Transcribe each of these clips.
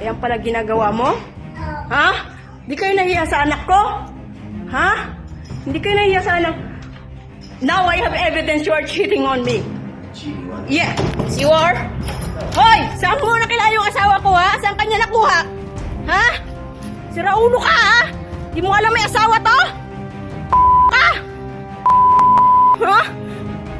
Ayan pala ginagawa mo? Ha? Di kayo nahiya sa anak ko? Ha? Hindi kayo nahiya sa anak? Now I have evidence you are cheating on me. Yeah, you are. Hoy, saan mo nakila yung asawa ko ha? Saan kanya nakuha? Ha? Sira ulo ka ha? Di mo alam may asawa to? Ka? Ha?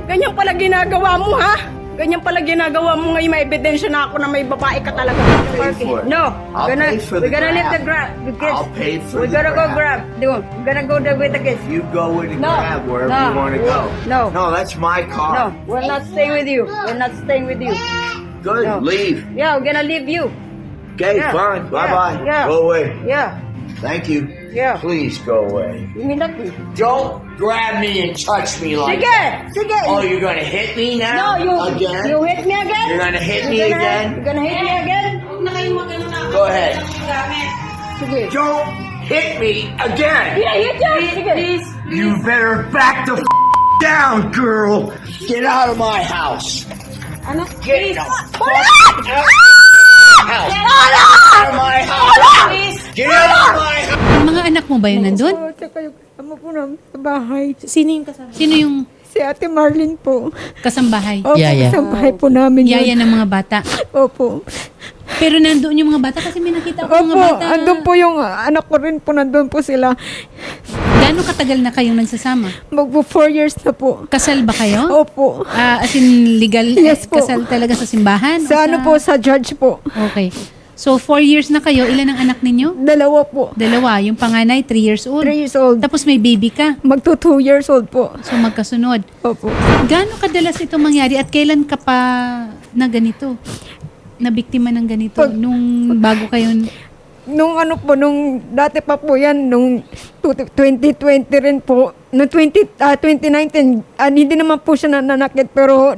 Ganyan pala ginagawa mo ha? Ganyan pala ginagawa mo ngayon may ebidensya na ako na may babae ka talaga. Pay for it. No, I'll gonna, pay for we're the gonna leave the grab. grab. The kids. I'll pay for We're the gonna go grab. grab. Dude, we're gonna go there with the kids. You go with the No. grab wherever No. you want to go. No. No, that's my car. No, we're not staying with you. We're not staying with you. Good. No. Leave. Yeah, we're gonna leave you. Okay, Yeah. fine. Bye bye. Yeah. Go away. Yeah, Thank you. Yeah. Please go away. Immediately. Don't grab me and touch me like Sige! that. Sige! Oh, you're gonna hit me now? no, now? you, again? you hit me again? You're gonna hit me You're gonna- again? You're gonna hit me again? Go ahead. Sige. Don't hit me again. Yeah, hit you! Sige. Please. You better back the f down, girl. Get out of my house. Ano? Get the Wala! out of my house. Wala! Out of my house. Get out of my house. Mga anak mo ba yun nandun? Oo, tsaka yung kasama po namin sa bahay. Sino yung kasama? Sino yung Si Ate Marlene po. kasambahay? Opo, kasambahay po namin yun. Yaya ng mga bata. Opo. Pero nandoon yung mga bata kasi may nakita ko mga Opo, bata. andun po yung anak ko rin po, nandun po sila. Gaano katagal na kayong nagsasama? Magpo four years na po. Kasal ba kayo? Opo. Ah, as in legal Yes po. kasal talaga sa simbahan? O Sa ano po, sa judge po. Okay. So, four years na kayo. Ilan ang anak ninyo? Dalawa po. Dalawa. Yung panganay, three years old. Three years old. Tapos may baby ka. Magto two years old po. So, magkasunod. Opo. Gaano kadalas ito mangyari at kailan ka pa na ganito? Na biktima ng ganito? Pag- Nung bago kayo Nung ano po, nung dati pa po yan, nung tu- 2020 rin po, nung 20, ah, 2019, ah, hindi naman po siya nananakit, pero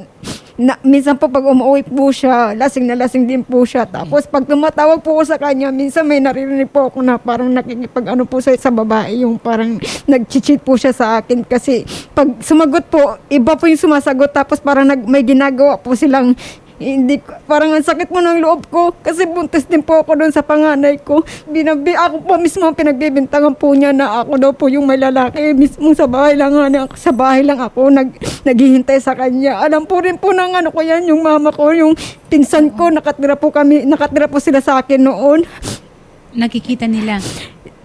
na, minsan po pag umuwi po siya, lasing na lasing din po siya. Tapos pag tumatawag po ko sa kanya, minsan may naririnig po ako na parang nakikipag ano po sa, sa babae, yung parang nag-cheat po siya sa akin. Kasi pag sumagot po, iba po yung sumasagot, tapos parang nag, may ginagawa po silang hindi parang ang sakit mo ng loob ko kasi buntis din po ako doon sa panganay ko. Binabi ako po mismo ang pinagbibintangan po niya na ako daw po yung may lalaki. Mismo sa bahay lang nga- sa bahay lang ako nag naghihintay sa kanya. Alam po rin po ng ano ko yan, yung mama ko, yung pinsan ko, nakatira po kami, nakatira po sila sa akin noon. nakikita nila?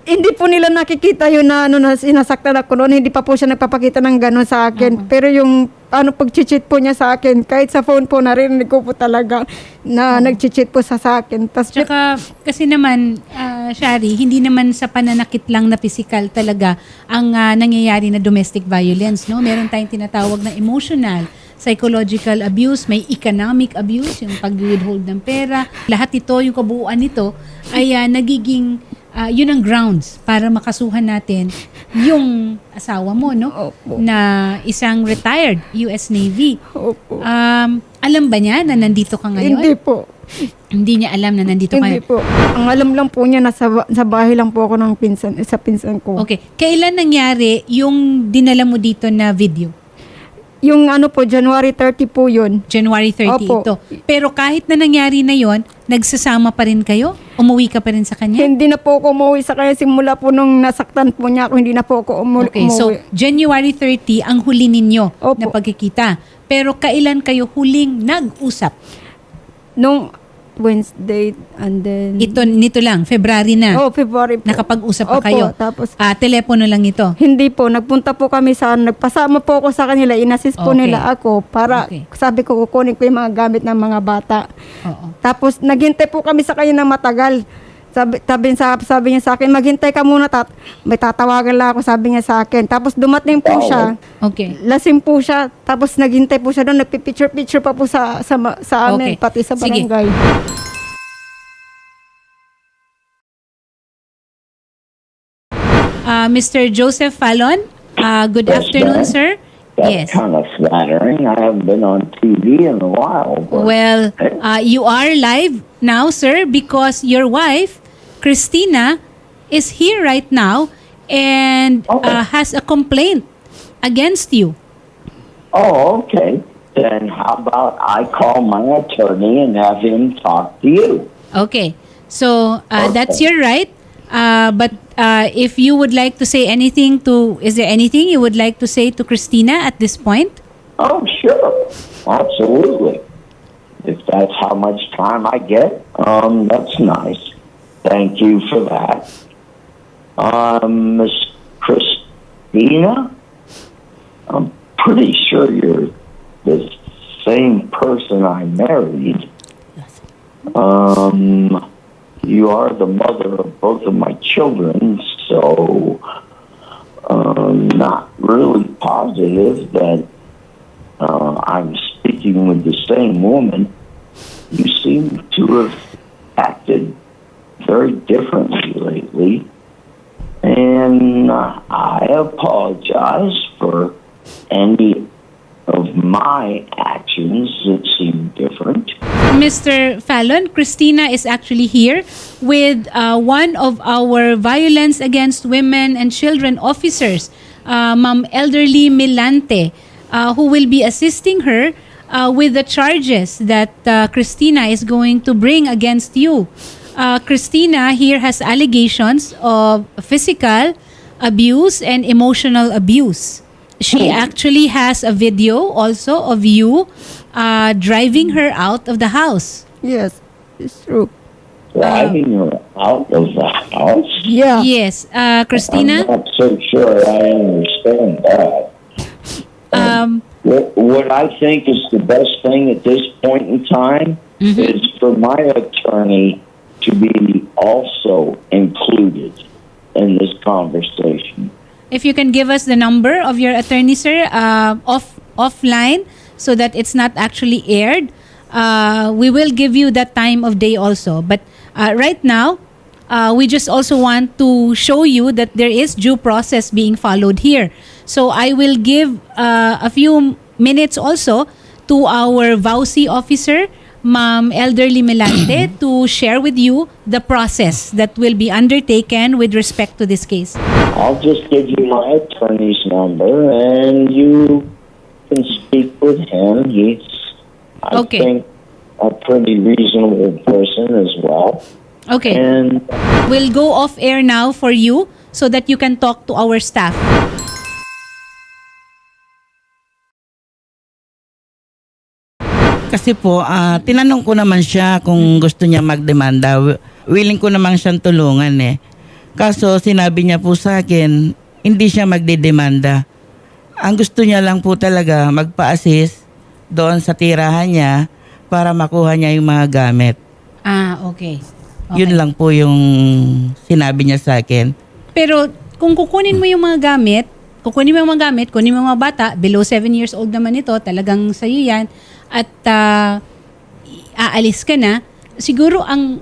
Hindi po nila nakikita yun na ano na sinasaktan ako noon. Hindi pa po siya nagpapakita ng gano'n sa akin. Pero yung ano pag-cheat po niya sa akin, kahit sa phone po narinig ko po talaga na nag-cheat po sa, sa akin. Tapos Tsaka, kasi naman, ah, Shari, hindi naman sa pananakit lang na physical talaga ang ah, nangyayari na domestic violence, no? Meron tayong tinatawag na emotional, psychological abuse, may economic abuse, yung pag-withhold ng pera. Lahat ito, yung kabuuan nito, ay ah, nagiging, ah, yun ang grounds para makasuhan natin yung asawa mo, no? Opo. Na isang retired US Navy. Opo. Um, alam ba niya na nandito ka ngayon? Hindi po. Hindi niya alam na nandito Hindi kayo. po. Ang alam lang po niya, nasa, sa bahay lang po ako ng pinsan, sa pinsan ko. Okay. Kailan nangyari yung dinala mo dito na video? Yung ano po, January 30 po yun. January 30 Opo. ito. Pero kahit na nangyari na yon, nagsasama pa rin kayo? Umuwi ka pa rin sa kanya? Hindi na po ako umuwi sa kanya simula po nung nasaktan po niya ako, hindi na po ako umu- Okay, so umuwi. January 30 ang huli ninyo Opo. na pagkikita. Pero kailan kayo huling nag-usap? Nung Wednesday and then... Ito nito lang, February na. Oh, February po. Nakapag-usap pa Opo, kayo. tapos Ah, telepono lang ito. hindi po, nagpunta po kami sa, nagpasama po ako sa kanila, inassist po Okay. nila ako para, Okay. sabi ko, kukunin ko yung mga gamit ng mga bata. Oo. Tapos, naghintay po kami sa kanya ng matagal. Sabi, sabi, sabi, sabi niya sa akin, maghintay ka muna, tat may tatawagan lang ako, sabi niya sa akin. Tapos, dumating po siya, Okay. lasing po siya, tapos naghintay po siya doon, nagpipicture-picture pa po sa, sa, ma- sa amin, Okay. pati sa Sige. barangay. Ah, Mr. Joseph Fallon, ah, good Yes, afternoon, ma'am. sir. That's Yes. kind of flattering. I haven't been on TV in a while. but- Well, uh, you are live now, sir, because your wife, Christina, is here right now and Okay. uh, has a complaint against you. oh, okay. Then how about I call my attorney and have him talk to you? Okay. So uh, that's your right. Uh, but uh, if you would like to say anything to, is there anything you would like to say to Christina at this point? Oh, sure. Absolutely. If that's how much time I get, um, that's nice. Thank you for that. Um, Miss Christina, I'm pretty sure you're the same person I married. Um, you are the mother of both of my children, so um, not really positive that uh, I'm speaking with the same woman. You seem to have acted very differently lately, and I apologize for any of my actions that seem different. Mr. Fallon, Christina is actually here with uh, one of our violence against women and children officers, uh, Ma'am Elderly Milante, uh, who will be assisting her uh, with the charges that uh, Christina is going to bring against you. Uh, Christina here has allegations of physical abuse and emotional abuse. She actually has a video also of you uh, driving her out of the house. Yes, it's true. Driving her out of the house? Yeah. Yes, uh, Christina. I'm not so sure I understand that. Um, What, what I think is the best thing at this point in time is for my attorney to be also included in this conversation. if you can give us the number of your attorney, sir, uh, off offline, so that it's not actually aired, uh, we will give you that time of day also. But uh, right now, uh, we just also want to show you that there is due process being followed here. So I will give uh, a few minutes also to our VAUSI officer, Ma'am Elderly Melante, to share with you the process that will be undertaken with respect to this case. I'll just give you my attorney's number and you can speak with him. He's, I Okay. think, a pretty reasonable person as well. Okay. And We'll go off air now for you so that you can talk to our staff. Kasi po, ah, tinanong ko naman siya kung gusto niya magdemanda. Wi- Willing ko naman siyang tulungan eh. Kaso sinabi niya po sa akin, hindi siya magdedemanda. Ang gusto niya lang po talaga magpa-assist doon sa tirahan niya para makuha niya yung mga gamit. Ah, okay. okay. Yun lang po yung sinabi niya sa akin. Pero kung kukunin mo yung mga gamit, kukunin mo yung mga gamit, kunin mo yung mga bata, below 7 years old naman ito, talagang sa'yo yan, at i- aalis ka na, siguro ang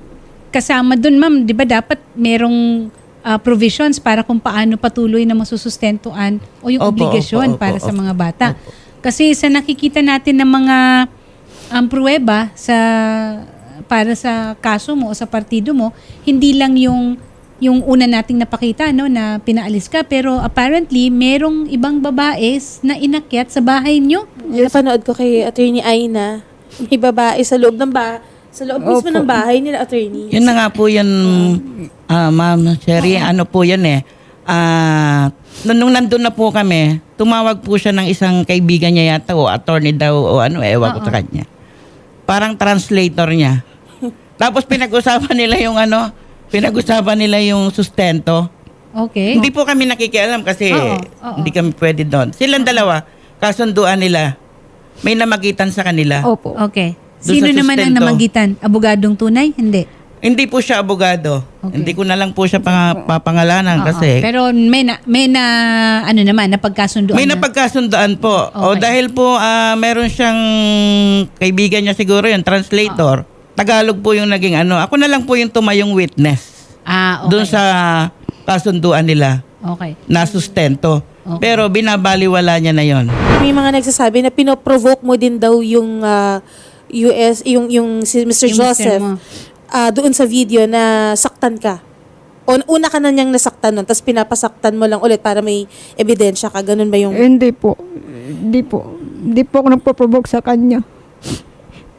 kasama dun, ma'am, di ba dapat merong ah, provisions para kung paano patuloy na masusustentuan o yung Opo, obligasyon opo, opo, para sa opo. mga bata. Kasi sa nakikita natin ng mga ang pruweba sa para sa kaso mo o sa partido mo, hindi lang yung yung una nating napakita no na pinaalis ka pero apparently merong ibang babaes na inakyat sa bahay nyo. Napanood ko kay Attorney Aina, may babae sa loob ng ba sa loob mismo Opo. ng bahay nila, Attorney. Yun na nga po yun, ah, ma'am Sherry, ano po yun eh. Ah, nung nung nandun na po kami, tumawag po siya ng isang kaibigan niya yata o attorney daw o ano, ewan ko sa kanya. Parang translator niya. Tapos pinag-usapan nila yung ano, pinag-usapan nila yung sustento. Okay. Hindi po kami nakikialam kasi Oo, oo. hindi kami pwede doon. Silang dalawa, kasunduan nila. May namagitan sa kanila. Opo. Okay. Doon Sino sa naman ang sustento. namagitan? Abogadong tunay? Hindi. Hindi po siya abogado. Okay. Hindi ko na lang po siya pang- papangalanan Oo. kasi Pero may na, may na ano naman napagkasunduan. may na. napagkasundoan po. O Okay. dahil po ah, meron siyang kaibigan niya siguro yung translator. Tagalog po yung naging ano. Ako na lang po yung tumayong witness. Ah, okay. Doon sa kasunduan nila Okay. na sustento. Okay. Pero binabaliwala niya na yon. May mga nagsasabi na pinoprovoke mo din daw yung ah, US, yung, yung si Mr. Yung Joseph mo. ah, doon sa video na saktan ka. O una ka na niyang nasaktan nun, tapos pinapasaktan mo lang ulit para may ebidensya ka. Ganun ba yung... Hindi po. Hindi po. Hindi po ako nagpo-provoke sa kanya.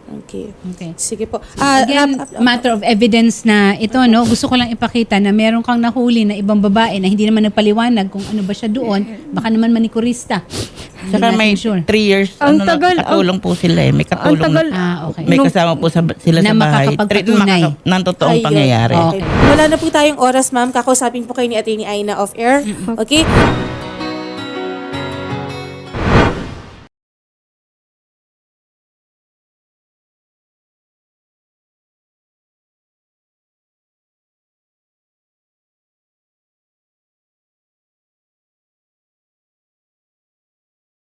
Okay. Okay. Sige po. Ah, Again, wrap up- matter of evidence na ito, no? Gusto ko lang ipakita na meron kang nahuli na ibang babae na hindi naman nagpaliwanag kung ano ba siya doon. Baka naman manikurista. Saka may sure. three years, Ang ano, tagal, katulong po sila eh. May katulong tagal. na, Ah, okay. may kasama po sa, sila Na sa bahay. makakapagpatunay. Ng totoong Ayun. pangyayari. Oh. Okay. Wala na po tayong oras, ma'am. Kakausapin po kayo ni Atty. Aina off-air. Okay?